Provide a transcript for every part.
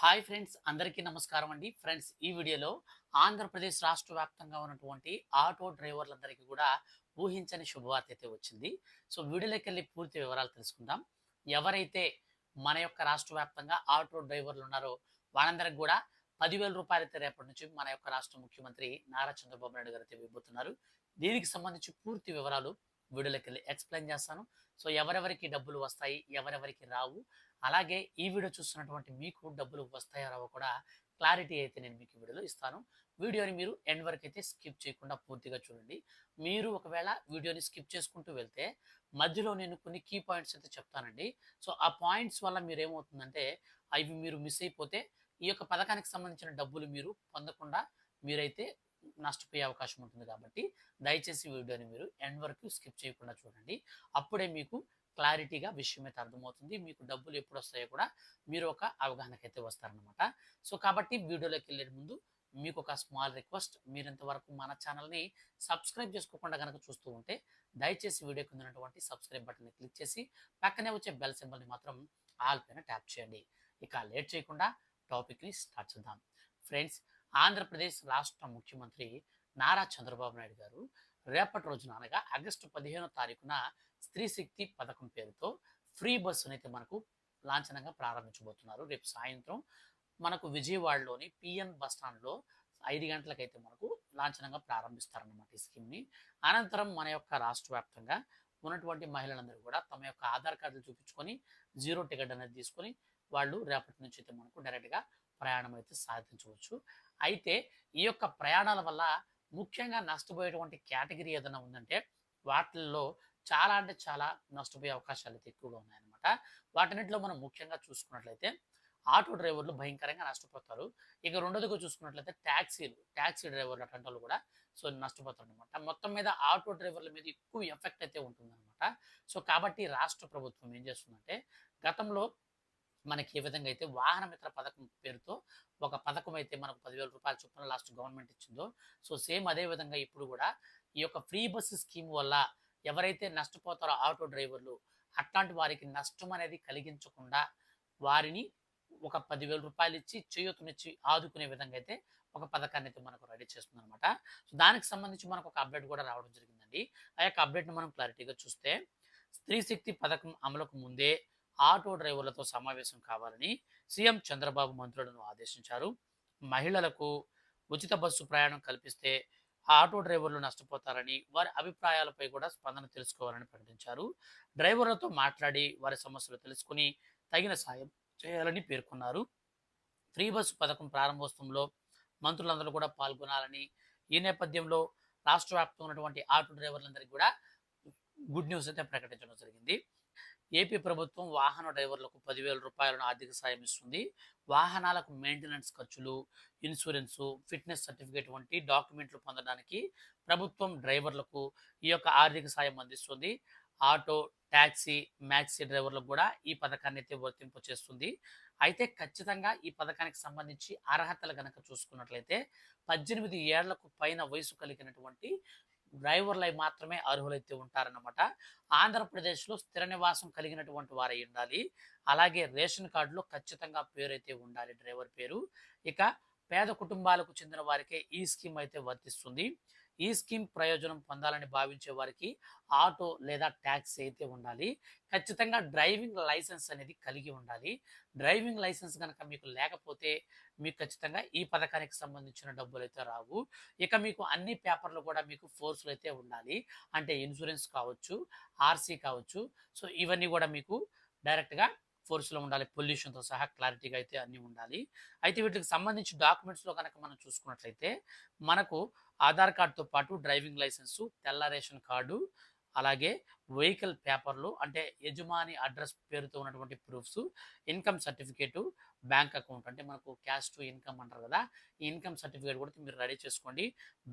Hi friends అందరికీ నమస్కారం అండి. ఫ్రెండ్స్ ఈ వీడియోలో ఆంధ్రప్రదేశ్ రాష్ట్ర వ్యాప్తంగా ఉన్నటువంటి ఆటో డ్రైవర్లందరికీ కూడా ఊహించని శుభవార్త అయితే వచ్చింది. సో వీడియోలోకి వెళ్ళి పూర్తి వివరాలు తెలుసుకుందాం. ఎవరైతే మన యొక్క రాష్ట్ర వ్యాప్తంగా ఆటో డ్రైవర్లు ఉన్నారో వాళ్ళందరికి కూడా పదివేల రూపాయలు అయితే రేపటి నుంచి మన యొక్క రాష్ట్ర ముఖ్యమంత్రి నారా చంద్రబాబు నాయుడు గారు అయితే ఇవ్వబోతున్నారు దీనికి సంబంధించి పూర్తి వివరాలు వీడియోలోకి వెళ్ళి ఎక్స్ప్లెయిన్ చేస్తాను. సో ఎవరెవరికి డబ్బులు వస్తాయి ఎవరెవరికి రావు అలాగే ఈ వీడియో చూస్తున్నటువంటి మీకు డబ్బులు వస్తాయో రావో కూడా క్లారిటీ అయితే నేను మీకు ఈ వీడియోలో ఇస్తాను. వీడియోని మీరు ఎండ్ వరకు అయితే స్కిప్ చేయకుండా పూర్తిగా చూడండి. మీరు ఒకవేళ వీడియోని స్కిప్ చేసుకుంటూ వెళ్తే మధ్యలో నేను కొన్ని కీ పాయింట్స్ అయితే చెప్తానండి. సో ఆ పాయింట్స్ వల్ల మీరు ఏమవుతుందంటే అవి మీరు మిస్ అయిపోతే ఈ యొక్క పథకానికి సంబంధించిన డబ్బులు మీరు పొందకుండా మీరైతే నష్టపోయే అవకాశం ఉంటుంది కాబట్టి దయచేసి వీడియోని మీరు ఎండ్ వరకు స్కిప్ చేయకుండా చూడండి. అప్పుడే మీకు క్లారిటీగా విషయం అయితే అర్థమవుతుంది. మీకు డబ్బులు ఎప్పుడు వస్తాయో కూడా మీరు ఒక అవగాహనకైతే వస్తారనమాట సో కాబట్టి వీడియోలోకి వెళ్ళే ముందు మీకు ఒక స్మాల్ రిక్వెస్ట్. మీరు ఇంతవరకు మన ఛానల్ని సబ్స్క్రైబ్ చేసుకోకుండా కనుక చూస్తూ ఉంటే దయచేసి వీడియో కింద ఉన్నటువంటి సబ్స్క్రైబ్ బటన్ని క్లిక్ చేసి పక్కనే వచ్చే బెల్ సింబల్ని మాత్రం ఆల్ పైన ట్యాప్ చేయండి. ఇక లేట్ చేయకుండా టాపిక్ని స్టార్ట్ చేద్దాం. ఫ్రెండ్స్ ఆంధ్రప్రదేశ్ రాష్ట్ర ముఖ్యమంత్రి నారా చంద్రబాబు నాయుడు గారు రేపటి రోజున అనగా ఆగస్టు పదిహేనో తారీఖున స్త్రీ శక్తి పథకం పేరుతో ఫ్రీ బస్సును అయితే మనకు లాంఛనంగా ప్రారంభించబోతున్నారు. రేపు సాయంత్రం మనకు విజయవాడలోని పిఎన్ బస్ స్టాండ్లో ఐదు గంటలకైతే మనకు లాంఛనంగా ప్రారంభిస్తారన్నమాట ఈ స్కీమ్ని. అనంతరం మన యొక్క రాష్ట్ర వ్యాప్తంగా ఉన్నటువంటి మహిళలందరూ కూడా తమ యొక్క ఆధార్ కార్డులు చూపించుకొని జీరో టికెట్ అనేది తీసుకొని వాళ్ళు రేపటి నుంచి అయితే మనకు డైరెక్ట్గా ప్రయాణం అయితే సాధించవచ్చు. అయితే ఈ యొక్క ప్రయాణాల వల్ల ముఖ్యంగా నష్టపోయేటువంటి కేటగిరీ ఏదైనా ఉందంటే వాటిల్లో చాలా అంటే చాలా నష్టపోయే అవకాశాలు అయితే ఎక్కువగా ఉన్నాయన్నమాట. వాటన్నిటిలో మనం ముఖ్యంగా చూసుకున్నట్లయితే ఆటో డ్రైవర్లు భయంకరంగా నష్టపోతారు. ఇక రెండోదిగా చూసుకున్నట్లయితే ట్యాక్సీలు ట్యాక్సీ డ్రైవర్లు అటువంటి వాళ్ళు కూడా సో నష్టపోతారు అనమాట మొత్తం మీద ఆటో డ్రైవర్ల మీద ఎక్కువ ఎఫెక్ట్ అయితే ఉంటుందన్నమాట. సో కాబట్టి రాష్ట్ర ప్రభుత్వం ఏం చేస్తుందంటే గతంలో మనకి ఏ విధంగా అయితే వాహన మిత్ర పథకం పేరుతో ఒక పథకం అయితే మనకు పదివేల రూపాయల చొప్పున లాస్ట్ గవర్నమెంట్ ఇచ్చిందో సో సేమ్ అదే విధంగా ఇప్పుడు కూడా ఈ యొక్క ఫ్రీ బస్సు స్కీమ్ వల్ల ఎవరైతే నష్టపోతారో ఆటో డ్రైవర్లు అట్లాంటి వారికి నష్టం అనేది కలిగించకుండా వారిని ఒక పదివేల రూపాయలు ఇచ్చి చేయూతనిచ్చి ఆదుకునే విధంగా అయితే ఒక పథకాన్ని అయితే మనకు రెడీ చేస్తుంది అనమాట సో దానికి సంబంధించి మనకు ఒక అప్డేట్ కూడా రావడం జరిగిందండి. ఆ యొక్క అప్డేట్ని మనం క్లారిటీగా చూస్తే స్త్రీ శక్తి పథకం అమలుకు ముందే ఆటో డ్రైవర్లతో సమావేశం కావాలని సీఎం చంద్రబాబు మంత్రులను ఆదేశించారు. మహిళలకు ఉచిత బస్సు ప్రయాణం కల్పిస్తే ఆటో డ్రైవర్లు నష్టపోతారని వారి అభిప్రాయాలపై కూడా స్పందన తెలుసుకోవాలని ప్రకటించారు. డ్రైవర్లతో మాట్లాడి వారి సమస్యలు తెలుసుకుని తగిన సాయం చేయాలని పేర్కొన్నారు. ఫ్రీ బస్సు పథకం ప్రారంభోత్సవంలో మంత్రులందరూ కూడా పాల్గొనాలని ఈ నేపథ్యంలో రాష్ట్ర వ్యాప్తంగా ఉన్నటువంటి ఆటో డ్రైవర్లందరికీ కూడా గుడ్ న్యూస్ అయితే ప్రకటించడం జరిగింది. ఏపీ ప్రభుత్వం వాహన డ్రైవర్లకు పదివేల రూపాయలను ఆర్థిక సాయం ఇస్తుంది. వాహనాలకు మెయింటెనెన్స్ ఖర్చులు ఇన్సూరెన్సు ఫిట్నెస్ సర్టిఫికేట్ వంటి డాక్యుమెంట్లు పొందడానికి ప్రభుత్వం డ్రైవర్లకు ఈ యొక్క ఆర్థిక సాయం అందిస్తుంది. ఆటో ట్యాక్సీ మ్యాక్సీ డ్రైవర్లకు కూడా ఈ పథకాన్ని అయితే వర్తింపు చేస్తుంది. అయితే ఖచ్చితంగా ఈ పథకానికి సంబంధించి అర్హతలు కనుక చూసుకున్నట్లయితే పద్దెనిమిది ఏళ్ళకు పైన వయసు కలిగినటువంటి డ్రైవర్లై మాత్రమే అర్హులైతే ఉంటారన్నమాట. ఆంధ్రప్రదేశ్లో స్థిర నివాసం కలిగినటువంటి వారై ఉండాలి. అలాగే రేషన్ కార్డులో ఖచ్చితంగా పేరు అయితే ఉండాలి డ్రైవర్ పేరు. ఇక పేద కుటుంబాలకు చెందిన వారికే ఈ స్కీమ్ అయితే వర్తిస్తుంది. ఈ స్కీమ్ ప్రయోజనం పొందాలని భావించే వారికి ఆటో లేదా ట్యాక్సీ అయితే ఉండాలి. ఖచ్చితంగా డ్రైవింగ్ లైసెన్స్ అనేది కలిగి ఉండాలి. డ్రైవింగ్ లైసెన్స్ కనుక మీకు లేకపోతే మీకు ఖచ్చితంగా ఈ పథకానికి సంబంధించిన డబ్బులు అయితే రావు. ఇక మీకు అన్ని పేపర్లు కూడా మీకు ఫోర్స్లు అయితే ఉండాలి. అంటే ఇన్సూరెన్స్ కావచ్చు ఆర్సీ కావచ్చు. సో ఇవన్నీ కూడా మీకు డైరెక్ట్గా ఫోర్స్లో ఉండాలి పొల్యూషన్తో సహా క్లారిటీగా అయితే అన్నీ ఉండాలి. అయితే వీటికి సంబంధించి డాక్యుమెంట్స్లో కనుక మనం చూసుకున్నట్లయితే మనకు ఆధార్ కార్డుతో పాటు డ్రైవింగ్ లైసెన్సు తెల్ల రేషన్ కార్డు అలాగే వెహికల్ పేపర్లు అంటే యజమాని అడ్రస్ పేరుతో ఉన్నటువంటి proofs income certificate bank account అంటే మనకు క్యాష్ టు ఇన్కమ్ అంటారు కదా ఈ ఇన్కమ్ సర్టిఫికేట్ కూడా మీరు రెడీ చేసుకోండి.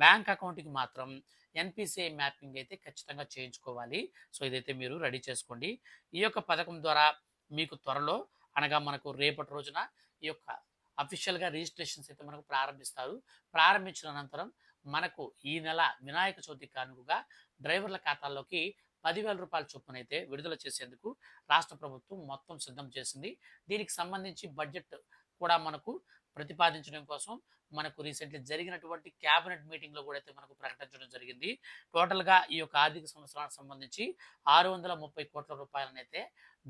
బ్యాంక్ అకౌంట్కి మాత్రం ఎన్పిసిఐ మ్యాపింగ్ అయితే ఖచ్చితంగా చేయించుకోవాలి. సో ఇదైతే మీరు రెడీ చేసుకోండి. ఈ యొక్క పథకం ద్వారా మీకు త్వరలో అనగా మనకు రేపటి రోజున ఈ యొక్క అఫీషియల్గా రిజిస్ట్రేషన్స్ అయితే మనకు ప్రారంభిస్తారు. ప్రారంభించిన అనంతరం మనకు ఈ నెల వినాయక చవితి కానుకగా డ్రైవర్ల ఖాతాల్లోకి పదివేల రూపాయల చొప్పున అయితే విడుదల చేసేందుకు రాష్ట్ర ప్రభుత్వం మొత్తం సిద్ధం చేసింది. దీనికి సంబంధించి బడ్జెట్ కూడా మనకు ప్రతిపాదించడం కోసం మనకు రీసెంట్లీ జరిగినటువంటి క్యాబినెట్ మీటింగ్లో కూడా అయితే మనకు ప్రకటించడం జరిగింది. టోటల్గా ఈ యొక్క ఆర్థిక సంవత్సరానికి సంబంధించి ఆరు వందల ముప్పై కోట్ల రూపాయలనైతే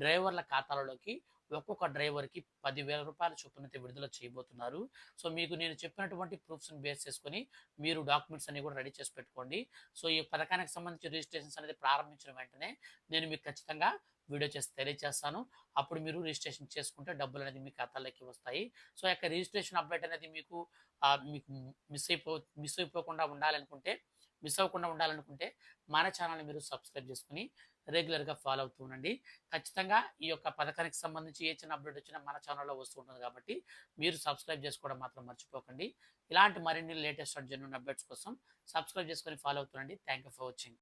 డ్రైవర్ల ఖాతాలలోకి ఒక్కొక్క డ్రైవర్కి పదివేల రూపాయల చొప్పున అయితే విడుదల చేయబోతున్నారు. సో మీకు నేను చెప్పినటువంటి ప్రూఫ్స్ని బేస్ చేసుకొని మీరు డాక్యుమెంట్స్ అన్ని కూడా రెడీ చేసి పెట్టుకోండి. సో ఈ పథకానికి సంబంధించి రిజిస్ట్రేషన్స్ అనేది ప్రారంభించిన వెంటనే నేను మీకు ఖచ్చితంగా వీడియో చేసి తెలియజేస్తాను. అప్పుడు మీరు రిజిస్ట్రేషన్ చేసుకుంటే డబ్బులు అనేది మీ ఖాతాలోకి వస్తాయి. సో యొక్క రిజిస్ట్రేషన్ అప్డేట్ అనేది మీకు మీకు మిస్ అయిపో మిస్ అయిపోకుండా ఉండాలనుకుంటే మిస్ అవ్వకుండా ఉండాలనుకుంటే మన ఛానల్ని మీరు సబ్స్క్రైబ్ చేసుకుని రెగ్యులర్గా ఫాలో అవుతూ ఉండండి. ఖచ్చితంగా ఈ యొక్క పథకానికి సంబంధించి ఏ చిన్న అప్డేట్ వచ్చినా మన ఛానల్లో వస్తూ ఉంటుంది కాబట్టి మీరు సబ్స్క్రైబ్ చేసుకోవడం మాత్రం మర్చిపోకండి. ఇలాంటి మరిన్ని లేటెస్ట్ జెన్యున్ అప్డేట్స్ కోసం సబ్స్క్రైబ్ చేసుకొని ఫాలో అవుతుండండి థ్యాంక్ యూ ఫర్ వాచింగ్.